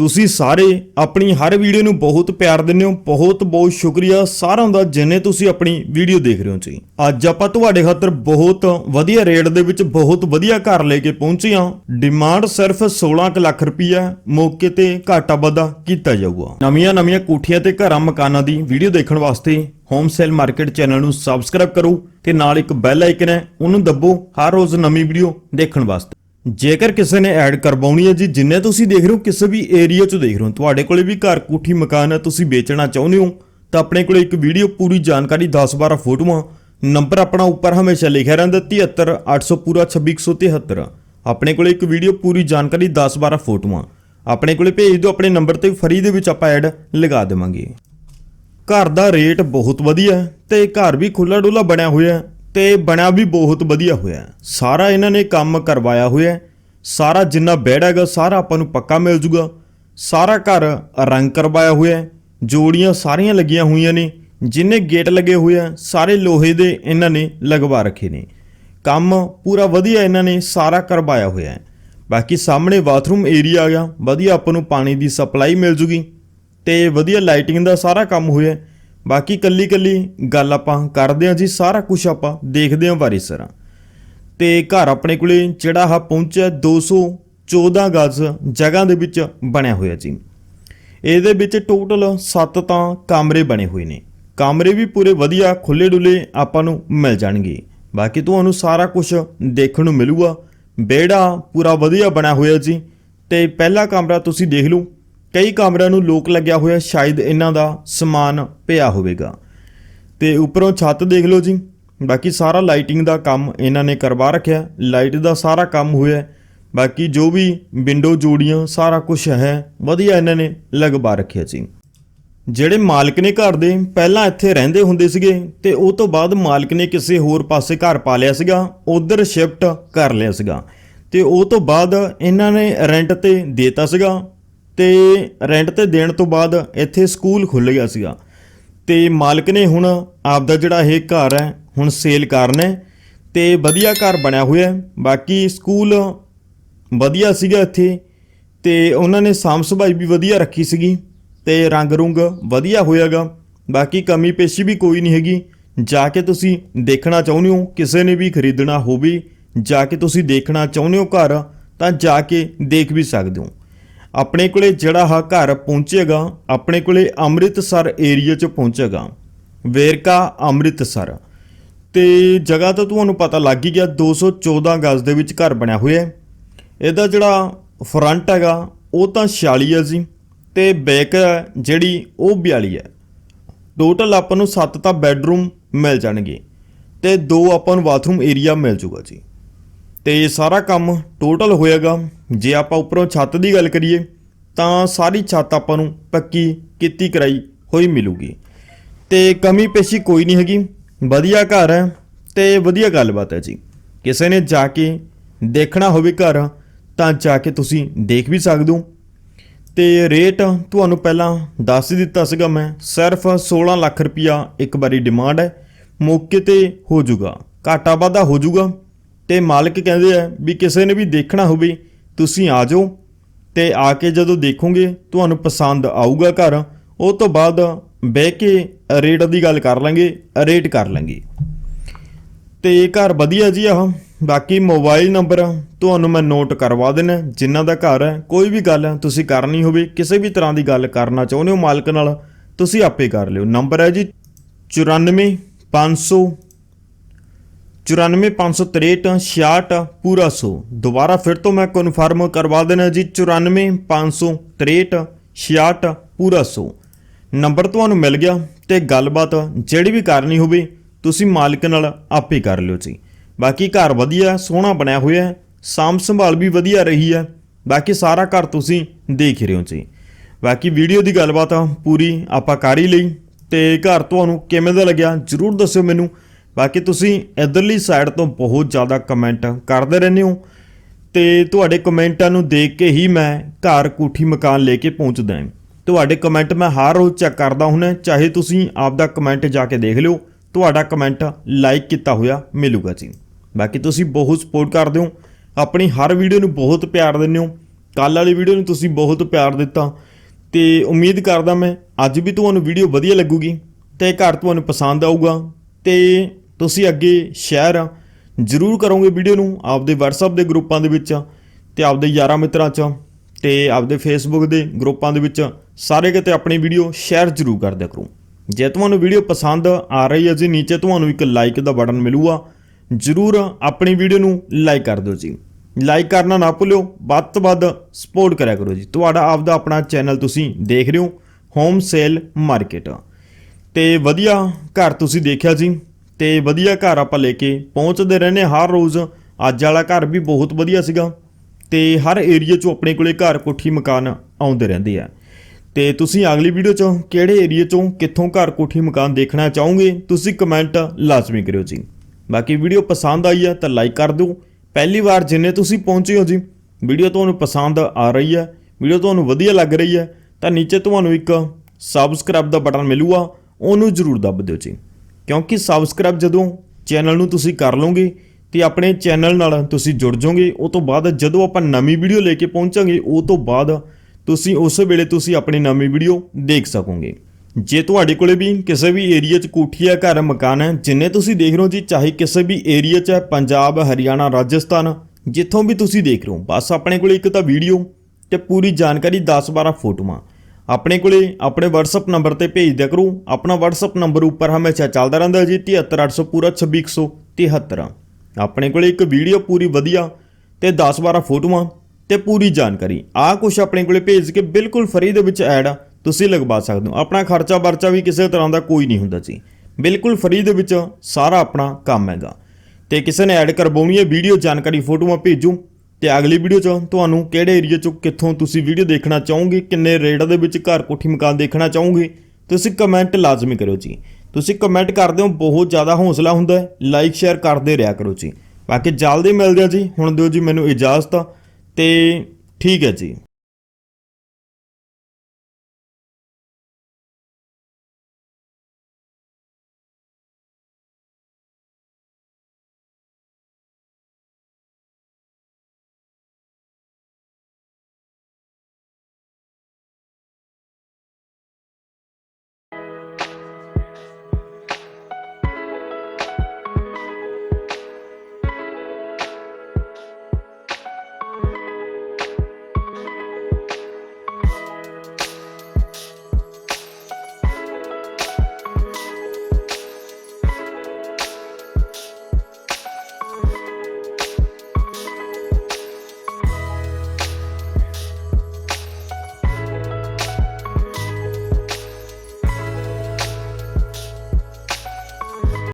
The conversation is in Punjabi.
ਤੁਸੀਂ ਸਾਰੇ ਆਪਣੀ ਹਰ ਵੀਡੀਓ ਨੂੰ ਬਹੁਤ ਪਿਆਰ ਦਿੰਦੇ ਹੋ, ਬਹੁਤ ਬਹੁਤ ਸ਼ੁਕਰੀਆ ਸਾਰਿਆਂ ਦਾ ਜਿਨੇ ਤੁਸੀਂ ਆਪਣੀ ਵੀਡੀਓ ਦੇਖ ਰਹੇ ਹੋ ਜੀ। ਅੱਜ ਆਪਾਂ ਤੁਹਾਡੇ ਖਾਤਰ ਬਹੁਤ ਵਧੀਆ ਰੇਟ ਦੇ ਵਿੱਚ ਬਹੁਤ ਵਧੀਆ ਘਰ ਲੈ ਕੇ ਪਹੁੰਚੇ ਹਾਂ। ਡਿਮਾਂਡ ਸਿਰਫ 16 ਕੁ ਲੱਖ ਰੁਪਈਆ ਮੌਕੇ ਤੇ ਘਾਟਾ ਵਾਧਾ ਕੀਤਾ ਜਾਊਗਾ। ਨਵੀਆਂ ਨਵੀਆਂ ਕੋਠੀਆਂ ਤੇ ਘਰਾਂ ਮਕਾਨਾਂ ਦੀ ਵੀਡੀਓ ਦੇਖਣ ਵਾਸਤੇ ਹੋਮ ਸੇਲ ਮਾਰਕੀਟ ਚੈਨਲ ਨੂੰ ਸਬਸਕ੍ਰਾਈਬ ਕਰੋ ਤੇ ਨਾਲ ਇੱਕ ਬੈਲ ਆਈਕਨ ਹੈ, ਉਹਨੂੰ ਦੱਬੋ ਹਰ ਰੋਜ਼ ਨਵੀਂ ਵੀਡੀਓ ਦੇਖਣ ਵਾਸਤੇ। ਜੇਕਰ ਕਿਸੇ ਨੇ ਐਡ ਕਰਵਾਉਣੀ ਹੈ ਜੀ, ਜਿੰਨੇ ਤੁਸੀਂ ਦੇਖ ਰਹੇ ਹੋ, ਕਿਸੇ ਵੀ ਏਰੀਆ 'ਚ ਦੇਖ ਰਹੇ ਹੋ, ਤੁਹਾਡੇ ਕੋਲੇ ਵੀ ਘਰ ਕੋਠੀ ਮਕਾਨ ਹੈ, ਤੁਸੀਂ ਵੇਚਣਾ ਚਾਹੁੰਦੇ ਹੋ, ਤਾਂ ਆਪਣੇ ਕੋਲੇ ਇੱਕ ਵੀਡੀਓ ਪੂਰੀ ਜਾਣਕਾਰੀ 10-12 ਫੋਟੋਆਂ ਨੰਬਰ ਆਪਣਾ ਉੱਪਰ ਹਮੇਸ਼ਾ ਲਿਖਿਆ ਰਹਿੰਦਾ 73800 ਪੂਰਾ 26173 ਆਪਣੇ ਕੋਲੇ ਇੱਕ ਵੀਡੀਓ ਪੂਰੀ ਜਾਣਕਾਰੀ 10-12 ਫੋਟੋਆਂ। ਆਪਣੇ ਕੋਲੇ ਭੇਜ ਦਿਓ, ਆਪਣੇ ਨੰਬਰ ਤੇ ਫਰੀ ਦੇ ਵਿੱਚ ਆਪਾਂ ਐਡ ਲਗਾ ਦੇਵਾਂਗੇ। ਘਰ ਦਾ ਰੇਟ ਬਹੁਤ ਵਧੀਆ ਹੈ ਤੇ ਘਰ ਵੀ ਖੁੱਲਾ ਡੁੱਲਾ ਬਣਿਆ ਹੋਇਆ ਤੇ ਬਣਿਆ ਵੀ ਬਹੁਤ ਵਧੀਆ ਹੋਇਆ ਸਾਰਾ ਇਹਨਾਂ ਨੇ ਕੰਮ ਕਰਵਾਇਆ ਹੋਇਆ ਸਾਰਾ ਜਿੰਨਾ ਬੈਡ ਹੈਗਾ, ਸਾਰਾ ਆਪਾਂ ਨੂੰ ਪੱਕਾ ਮਿਲ ਜੂਗਾ। ਸਾਰਾ ਘਰ ਰੰਗ ਕਰਵਾਇਆ ਹੋਇਆ ਜੋੜੀਆਂ ਸਾਰੀਆਂ ਲੱਗੀਆਂ ਹੋਈਆਂ ਨੇ। ਜਿੰਨੇ ਗੇਟ ਲੱਗੇ ਹੋਏ ਆ, ਸਾਰੇ ਲੋਹੇ ਦੇ ਇਹਨਾਂ ਨੇ ਲਗਵਾ ਰੱਖੇ ਨੇ। ਕੰਮ ਪੂਰਾ ਵਧੀਆ ਇਹਨਾਂ ਨੇ ਸਾਰਾ ਕਰਵਾਇਆ ਹੋਇਆ ਹੈ। ਬਾਕੀ ਸਾਹਮਣੇ ਬਾਥਰੂਮ ਏਰੀਆ ਆ ਗਿਆ। ਵਧੀਆ ਆਪਾਂ ਨੂੰ ਪਾਣੀ ਦੀ ਸਪਲਾਈ ਮਿਲ ਜੂਗੀ। ਤੇ ਵਧੀਆ ਲਾਈਟਿੰਗ ਦਾ ਸਾਰਾ ਕੰਮ ਹੋਇਆ ਬਾਕੀ ਕੱਲੀ ਕੱਲੀ ਗੱਲ ਆਪਾਂ ਕਰਦੇ ਹਾਂ ਜੀ, ਸਾਰਾ ਕੁਝ ਆਪਾਂ ਦੇਖਦੇ ਹਾਂ ਵਾਰੀ ਸਰਾਂ। ਤੇ ਘਰ ਆਪਣੇ ਕੋਲੇ ਜਿਹੜਾ ਆ ਪਹੁੰਚਿਆ 214 ਗਜ਼ ਜਗ੍ਹਾ ਦੇ ਵਿੱਚ ਬਣਿਆ ਹੋਇਆ ਜੀ। ਇਹਦੇ ਵਿੱਚ ਟੋਟਲ 7 ਤਾਂ ਕਮਰੇ ਬਣੇ ਹੋਏ ਨੇ। ਕਮਰੇ ਵੀ ਪੂਰੇ ਵਧੀਆ ਖੁੱਲੇ ਡੁੱਲੇ ਆਪਾਂ ਨੂੰ ਮਿਲ ਜਾਣਗੇ। ਬਾਕੀ ਤੁਹਾਨੂੰ ਸਾਰਾ ਕੁਝ ਦੇਖਣ ਨੂੰ ਮਿਲੂਗਾ। ਵਿਹੜਾ ਪੂਰਾ ਵਧੀਆ ਬਣਿਆ ਹੋਇਆ ਜੀ। ਤੇ ਪਹਿਲਾ ਕਮਰਾ ਤੁਸੀਂ ਦੇਖ ਲਓ। ਕਈ ਕਮਰਿਆਂ ਨੂੰ ਲੋਕ ਲੱਗਿਆ ਹੋਇਆ ਸ਼ਾਇਦ ਇਹਨਾਂ ਦਾ ਸਮਾਨ ਪਿਆ ਹੋਵੇਗਾ। ਤੇ ਉੱਪਰੋਂ ਛੱਤ ਦੇਖ ਲਓ ਜੀ। ਬਾਕੀ ਸਾਰਾ ਲਾਈਟਿੰਗ ਦਾ ਕੰਮ ਇਹਨਾਂ ਨੇ ਕਰਵਾ ਰੱਖਿਆ। ਲਾਈਟ ਦਾ ਸਾਰਾ ਕੰਮ ਹੋਇਆ ਬਾਕੀ ਜੋ ਵੀ ਵਿੰਡੋ ਜੋੜੀਆਂ, ਸਾਰਾ ਕੁਝ ਹੈ, ਵਧੀਆ ਇਹਨਾਂ ਨੇ ਲਗਵਾ ਰੱਖਿਆ ਜੀ। ਜਿਹੜੇ ਮਾਲਕ ਨੇ ਘਰ ਦੇ ਪਹਿਲਾਂ ਇੱਥੇ ਰਹਿੰਦੇ ਹੁੰਦੇ ਸੀਗੇ ਤੇ ਉਹ ਤੋਂ ਬਾਅਦ ਮਾਲਕ ਨੇ ਕਿਸੇ ਹੋਰ ਪਾਸੇ ਘਰ ਪਾ ਲਿਆ ਸੀਗਾ, ਉਧਰ ਸ਼ਿਫਟ ਕਰ ਲਿਆ ਸੀਗਾ। ਤੇ ਉਹ ਤੋਂ ਬਾਅਦ ਇਹਨਾਂ ਨੇ ਰੈਂਟ ਤੇ ਦੇਤਾ ਸੀਗਾ। ਤੇ ਰੈਂਟ ਤੇ ਦੇਣ ਤੋਂ ਬਾਅਦ ਇੱਥੇ ਸਕੂਲ ਖੁੱਲ ਗਿਆ ਸੀਗਾ। ਤੇ ਮਾਲਕ ਨੇ ਹੁਣ ਆਪਦਾ ਜਿਹੜਾ ਇਹ ਘਰ ਹੈ, ਹੁਣ ਸੇਲ ਕਰਨਾ ਹੈ ਤੇ ਵਧੀਆ ਘਰ ਬਣਿਆ ਹੋਇਆ ਬਾਕੀ ਸਕੂਲ ਵਧੀਆ ਸੀਗਾ ਇੱਥੇ ਤੇ ਉਹਨਾਂ ਨੇ ਸਾਂਭ ਸੰਭਾਈ ਵੀ ਵਧੀਆ ਰੱਖੀ ਸੀਗੀ ਤੇ ਰੰਗ ਰੁੰਗ ਵਧੀਆ ਹੋਇਆਗਾ। ਬਾਕੀ ਕਮੀ ਪੇਸ਼ੀ ਵੀ ਕੋਈ ਨਹੀਂ ਹੈਗੀ। ਜਾ ਕੇ ਤੁਸੀਂ ਦੇਖਣਾ ਚਾਹੁੰਦੇ ਹੋ, ਕਿਸੇ ਨੇ ਵੀ ਖਰੀਦਣਾ ਹੋਵੇ, ਜਾ ਕੇ ਤੁਸੀਂ ਦੇਖਣਾ ਚਾਹੁੰਦੇ ਹੋ ਘਰ, ਤਾਂ ਜਾ ਕੇ ਦੇਖ ਵੀ ਸਕਦੇ ਹੋ। ਆਪਣੇ ਕੋਲੇ ਜਿਹੜਾ ਹਾ ਘਰ ਪਹੁੰਚੇਗਾ, ਆਪਣੇ ਕੋਲੇ ਅੰਮ੍ਰਿਤਸਰ ਏਰੀਆ 'ਚ ਪਹੁੰਚੇਗਾ। ਵੇਰਕਾ ਅੰਮ੍ਰਿਤਸਰ। ਤੇ ਜਗ੍ਹਾ ਤਾਂ ਤੁਹਾਨੂੰ ਪਤਾ ਲੱਗ ਹੀ ਗਿਆ 214 ਗਜ਼ ਦੇ ਵਿੱਚ ਘਰ ਬਣਿਆ ਹੋਇਆ ਹੈ। ਇਹਦਾ ਜਿਹੜਾ ਫਰੰਟ ਹੈਗਾ, ਉਹ ਤਾਂ 46 ਹੈ ਜੀ। ਤੇ ਬੈਕ ਜਿਹੜੀ, ਉਹ 42 ਹੈ। ਟੋਟਲ ਆਪਾਂ ਨੂੰ 7 ਤਾਂ ਬੈੱਡਰੂਮ ਮਿਲ ਜਾਣਗੇ। ਤੇ ਦੋ ਆਪਾਂ ਨੂੰ ਬਾਥਰੂਮ ਏਰੀਆ ਮਿਲ ਜੂਗਾ ਜੀ। ਤੇ ਸਾਰਾ ਕੰਮ ਟੋਟਲ ਹੋਏਗਾ ਜੇ ਆਪਾਂ ਉੱਪਰੋਂ ਛੱਤ ਦੀ ਗੱਲ ਕਰੀਏ, ਤਾਂ ਸਾਰੀ ਛੱਤ ਆਪਾਂ ਨੂੰ ਪੱਕੀ ਕੀਤੀ ਕਰਾਈ ਹੋਈ ਮਿਲੂਗੀ। ਤੇ ਕਮੀ ਪੇਸ਼ੀ ਕੋਈ ਨਹੀਂ ਹੈਗੀ। ਵਧੀਆ ਘਰ ਹੈ ਤੇ ਵਧੀਆ ਗੱਲਬਾਤ ਹੈ ਜੀ। ਕਿਸੇ ਨੇ ਜਾ ਕੇ ਦੇਖਣਾ ਹੋਵੇ ਘਰ, ਤਾਂ ਜਾ ਕੇ ਤੁਸੀਂ ਦੇਖ ਵੀ ਸਕਦੇ ਹੋ। ਤੇ ਰੇਟ ਤੁਹਾਨੂੰ ਪਹਿਲਾਂ ਦੱਸ ਹੀ ਦਿੱਤਾ ਸੀਗਾ ਮੈਂ, ਸਿਰਫ 16 ਲੱਖ ਰੁਪਇਆ ਇੱਕ ਵਾਰੀ ਡਿਮਾਂਡ ਹੈ। ਮੌਕੇ ਤੇ ਹੋ ਜਾਊਗਾ। ਘਾਟਾ ਵਾਧਾ ਹੋ ਜਾਊਗਾ। ਤੇ ਮਾਲਕ ਕਹਿੰਦੇ ਆ ਵੀ ਕਿਸੇ ਨੇ ਵੀ ਦੇਖਣਾ ਹੋਵੇ, ਤੁਸੀਂ ਆ ਜਾਓ ਤੇ ਆ ਕੇ ਜਦੋਂ ਦੇਖੋਗੇ ਤੁਹਾਨੂੰ ਪਸੰਦ ਆਊਗਾ ਘਰ, ਉਹ ਤੋਂ ਬਾਅਦ ਬਹਿ ਕੇ ਰੇਟ ਦੀ ਗੱਲ ਕਰ ਲਾਂਗੇ, ਰੇਟ ਕਰ ਲਾਂਗੇ। ਤੇ ਇਹ ਘਰ ਵਧੀਆ ਜੀ ਆਹ ਬਾਕੀ ਮੋਬਾਈਲ ਨੰਬਰ ਤੁਹਾਨੂੰ ਮੈਂ ਨੋਟ ਕਰਵਾ ਦੇਣਾ ਜਿਨ੍ਹਾਂ ਦਾ ਘਰ ਹੈ, ਕੋਈ ਵੀ ਗੱਲ ਤੁਸੀਂ ਕਰਨੀ ਹੋਵੇ, ਕਿਸੇ ਵੀ ਤਰ੍ਹਾਂ ਦੀ ਗੱਲ ਕਰਨਾ ਚਾਹੁੰਦੇ ਹੋ ਮਾਲਕ ਨਾਲ, ਤੁਸੀਂ ਆਪੇ ਕਰ ਲਿਓ। ਨੰਬਰ ਹੈ ਜੀ 94 500 94563 ਪੂਰਾ 100 ਦੁਬਾਰਾ ਫਿਰ ਤੋਂ ਮੈਂ ਕਨਫਰਮ ਕਰਵਾ ਦੇਣਾ ਜੀ 94563 ਪੂਰਾ 100 ਨੰਬਰ ਤੁਹਾਨੂੰ ਮਿਲ ਗਿਆ ਤੇ ਗੱਲਬਾਤ ਜਿਹੜੀ ਵੀ ਕਰਨੀ ਹੋਵੇ, ਤੁਸੀਂ ਮਾਲਕ ਨਾਲ ਆਪੇ ਕਰ ਲਿਓ ਜੀ। ਬਾਕੀ ਘਰ ਵਧੀਆ, ਸੋਹਣਾ ਬਣਿਆ ਹੋਇਆ ਹੈ, ਸਾਂਭ ਸੰਭਾਲ ਵੀ ਵਧੀਆ ਰਹੀ ਹੈ, ਬਾਕੀ ਸਾਰਾ ਘਰ ਤੁਸੀਂ ਦੇਖ ਰਹੇ ਹੋ ਜੀ। ਬਾਕੀ ਵੀਡੀਓ ਦੀ ਗੱਲਬਾਤ ਪੂਰੀ ਆਪਾਂ ਕਰ ਹੀ ਲਈ ਤੇ ਘਰ ਤੁਹਾਨੂੰ ਕਿਵੇਂ ਦਾ ਲੱਗਿਆ, ਜਰੂਰ ਦੱਸਿਓ ਮੈਨੂੰ। ਬਾਕੀ ਤੁਸੀਂ ਇਧਰਲੀ ਸਾਈਡ ਤੋਂ ਬਹੁਤ ਜ਼ਿਆਦਾ ਕਮੈਂਟ ਕਰਦੇ ਰਹਿੰਦੇ ਹੋ ਤੇ ਤੁਹਾਡੇ ਕਮੈਂਟਾਂ ਨੂੰ ਦੇਖ ਕੇ ਹੀ ਮੈਂ ਘਰ ਕੋਠੀ ਮਕਾਨ ਲੈ ਕੇ ਪਹੁੰਚਦਾ ਹਾਂ। ਤੁਹਾਡੇ ਕਮੈਂਟ ਮੈਂ ਹਰ ਰੋਜ਼ ਚੈੱਕ ਕਰਦਾ ਹੁੰਦਾ ਚਾਹੇ ਤੁਸੀਂ ਆਪਦਾ ਕਮੈਂਟ ਜਾ ਕੇ ਦੇਖ ਲਿਓ, ਤੁਹਾਡਾ ਕਮੈਂਟ ਲਾਈਕ ਕੀਤਾ ਹੋਇਆ ਮਿਲੂਗਾ ਜੀ। ਬਾਕੀ ਤੁਸੀਂ ਬਹੁਤ ਸਪੋਰਟ ਕਰਦੇ ਹੋ, ਆਪਣੀ ਹਰ ਵੀਡੀਓ ਨੂੰ ਬਹੁਤ ਪਿਆਰ ਦਿੰਦੇ ਹੋ ਕੱਲ ਵਾਲੀ ਵੀਡੀਓ ਨੂੰ ਤੁਸੀਂ ਬਹੁਤ ਪਿਆਰ ਦਿੱਤਾ, ਤੇ ਉਮੀਦ ਕਰਦਾ ਮੈਂ ਅੱਜ ਵੀ ਤੁਹਾਨੂੰ ਵੀਡੀਓ ਵਧੀਆ ਲੱਗੂਗੀ, ਤੇ ਘਰ ਤੁਹਾਨੂੰ ਪਸੰਦ ਆਊਗਾ, ਤੇ ਤੁਸੀਂ ਅੱਗੇ ਸ਼ੇਅਰ ਜ਼ਰੂਰ ਕਰੋਗੇ ਵੀਡੀਓ ਨੂੰ ਆਪਦੇ WhatsApp ਦੇ ਗਰੁੱਪਾਂ ਦੇ ਵਿੱਚ ਤੇ ਆਪਦੇ ਯਾਰਾਂ ਮਿੱਤਰਾਂ 'ਚ ਤੇ ਆਪਦੇ Facebook ਦੇ ਗਰੁੱਪਾਂ ਦੇ ਵਿੱਚ ਸਾਰੇ ਕਿਤੇ ਆਪਣੀ ਵੀਡੀਓ ਸ਼ੇਅਰ ਜ਼ਰੂਰ ਕਰਦਿਆ ਕਰੋ। ਜੇ ਤੁਹਾਨੂੰ ਵੀਡੀਓ ਪਸੰਦ ਆ ਰਹੀ ਹੈ ਜੀ, ਨੀਚੇ ਤੁਹਾਨੂੰ ਇੱਕ ਲਾਈਕ ਦਾ ਬਟਨ ਮਿਲੂਗਾ, ਜ਼ਰੂਰ ਆਪਣੀ ਵੀਡੀਓ ਨੂੰ ਲਾਈਕ ਕਰ ਦਿਓ ਜੀ। ਲਾਈਕ ਕਰਨਾ ਨਾ ਭੁੱਲਿਓ, ਵੱਧ ਤੋਂ ਵੱਧ ਸਪੋਰਟ ਕਰਿਆ ਕਰੋ ਜੀ। ਤੁਹਾਡਾ ਆਪਦਾ ਆਪਣਾ ਚੈਨਲ ਤੁਸੀਂ ਦੇਖ ਰਹੇ ਹੋ ਹੋਮ ਸੇਲ ਮਾਰਕੀਟ ਤੇ ਵਧੀਆ ਘਰ ਤੁਸੀਂ ਦੇਖਿਆ ਜੀ ਤੇ ਵਧੀਆ ਘਰ ਆਪਾਂ ਲੈ ਕੇ ਪਹੁੰਚਦੇ ਰਹਿੰਦੇ ਹਾਂ ਹਰ ਰੋਜ਼। ਅੱਜ ਵਾਲਾ ਘਰ ਵੀ ਬਹੁਤ ਵਧੀਆ ਸੀਗਾ। ਤੇ ਹਰ ਏਰੀਆ 'ਚੋਂ ਆਪਣੇ ਕੋਲੇ ਘਰ ਕੋਠੀ ਮਕਾਨ ਆਉਂਦੇ ਰਹਿੰਦੇ ਆ। ਤੇ ਤੁਸੀਂ ਅਗਲੀ ਵੀਡੀਓ 'ਚੋਂ ਕਿਹੜੇ ਏਰੀਆ 'ਚੋਂ ਕਿੱਥੋਂ ਘਰ ਕੋਠੀ ਮਕਾਨ ਦੇਖਣਾ ਚਾਹੋਗੇ, ਤੁਸੀਂ ਕਮੈਂਟ ਲਾਜ਼ਮੀ ਕਰਿਓ ਜੀ। ਬਾਕੀ ਵੀਡੀਓ ਪਸੰਦ ਆਈ ਹੈ ਤਾਂ ਲਾਈਕ ਕਰ ਦਿਓ। ਪਹਿਲੀ ਵਾਰ ਜਿੰਨੇ ਤੁਸੀਂ ਪਹੁੰਚੇ ਹੋ ਜੀ ਵੀਡੀਓ ਤੁਹਾਨੂੰ ਪਸੰਦ ਆ ਰਹੀ ਹੈ ਵੀਡੀਓ ਤੁਹਾਨੂੰ ਵਧੀਆ ਲੱਗ ਰਹੀ ਹੈ ਤਾਂ ਨੀਚੇ ਤੁਹਾਨੂੰ ਇੱਕ ਸਬਸਕ੍ਰਾਈਬ ਦਾ ਬਟਨ ਮਿਲੂਗਾ, ਉਹਨੂੰ ਜ਼ਰੂਰ ਦੱਬ ਦਿਓ ਜੀ। ਕਿਉਂਕਿ ਸਬਸਕ੍ਰਾਈਬ ਜਦੋਂ ਚੈਨਲ ਨੂੰ ਤੁਸੀਂ ਕਰ ਲਓਗੇ ਤੇ ਆਪਣੇ ਚੈਨਲ ਨਾਲ ਤੁਸੀਂ ਜੁੜ ਜਾਓਗੇ, ਉਹ ਤੋਂ ਬਾਅਦ ਜਦੋਂ ਆਪਾਂ ਨਵੀਂ ਵੀਡੀਓ ਲੈ ਕੇ ਪਹੁੰਚਾਂਗੇ, ਉਹ ਤੋਂ ਬਾਅਦ ਤੁਸੀਂ ਉਸ ਵੇਲੇ ਤੁਸੀਂ ਆਪਣੀ ਨਵੀਂ ਵੀਡੀਓ ਦੇਖ ਸਕੋਗੇ। ਜੇ ਤੁਹਾਡੇ ਕੋਲੇ ਵੀ ਕਿਸੇ ਵੀ ਏਰੀਆ 'ਚ ਕੋਠੀ ਹੈ ਘਰ ਮਕਾਨ ਹੈ, ਜਿੰਨੇ ਤੁਸੀਂ ਦੇਖ ਰਹੇ ਹੋ ਜੀ, ਚਾਹੇ ਕਿਸੇ ਵੀ ਏਰੀਆ 'ਚ ਹੈ, ਪੰਜਾਬ, ਹਰਿਆਣਾ, ਰਾਜਸਥਾਨ, ਜਿੱਥੋਂ ਵੀ ਤੁਸੀਂ ਦੇਖ ਰਹੇ ਹੋ, ਬਸ ਆਪਣੇ ਕੋਲੇ ਇੱਕ ਤਾਂ ਵੀਡੀਓ ਤੇ ਪੂਰੀ ਜਾਣਕਾਰੀ 10-12 ਫੋਟੋਆਂ। ਆਪਣੇ ਕੋਲੇ ਆਪਣੇ WhatsApp ਨੰਬਰ ਤੇ ਭੇਜ ਦਿਆ ਕਰੋ। ਆਪਣਾ WhatsApp ਨੰਬਰ ਉੱਪਰ ਹਮੇਸ਼ਾ ਚੱਲਦਾ ਰਹਿੰਦਾ ਜੀ 73800 ਪੂਰਾ 2673 ਆਪਣੇ ਕੋਲੇ ਇੱਕ ਵੀਡੀਓ ਪੂਰੀ ਵਧੀਆ ਤੇ 10-12 ਫੋਟੋਆਂ ਤੇ ਪੂਰੀ ਜਾਣਕਾਰੀ। ਆਹ ਕੁਝ ਆਪਣੇ ਕੋਲੇ ਭੇਜ ਕੇ ਬਿਲਕੁਲ ਫਰੀ ਦੇ ਵਿੱਚ ਐਡ ਤੁਸੀਂ ਲਗਵਾ ਸਕਦੇ ਹੋ। ਆਪਣਾ ਖਰਚਾ ਵਰਚਾ ਵੀ ਕਿਸੇ ਤਰ੍ਹਾਂ ਦਾ ਕੋਈ ਨਹੀਂ ਹੁੰਦਾ ਜੀ। ਬਿਲਕੁਲ ਫਰੀ ਦੇ ਵਿੱਚ ਸਾਰਾ ਆਪਣਾ ਕੰਮ ਹੈਗਾ। ਤੇ ਕਿਸੇ ਨੇ ਐਡ ਕਰਵਾਉਣੀ ਹੈ ਵੀਡੀਓ ਜਾਣਕਾਰੀ, ਫੋਟੋਆਂ ਭੇਜੋ। ਤੇ ਅਗਲੀ ਵੀਡੀਓ 'ਚ ਤੁਹਾਨੂੰ ਕਿਹੜੇ ਏਰੀਆ 'ਚੋਂ ਕਿੱਥੋਂ ਤੁਸੀਂ ਵੀਡੀਓ ਦੇਖਣਾ ਚਾਹੋਗੇ, ਕਿੰਨੇ ਰੇਟ ਦੇ ਵਿੱਚ ਘਰ ਕੋਠੀ ਮਕਾਨ ਦੇਖਣਾ ਚਾਹੋਗੇ, ਤੁਸੀਂ ਕਮੈਂਟ ਲਾਜ਼ਮੀ ਕਰਿਓ ਜੀ। ਤੁਸੀਂ ਕਮੈਂਟ ਕਰਦੇ ਹੋ, ਬਹੁਤ ਜ਼ਿਆਦਾ ਹੌਸਲਾ ਹੁੰਦਾ ਹੈ ਲਾਈਕ ਸ਼ੇਅਰ ਕਰਦੇ ਰਿਹਾ ਕਰੋ ਜੀ। ਬਾਕੀ ਜਲਦੀ ਮਿਲਦੇ ਆ ਜੀ, ਹੁਣ ਦਿਓ ਜੀ ਮੈਨੂੰ ਇਜਾਜ਼ਤ, ਤੇ ਠੀਕ ਹੈ ਜੀ।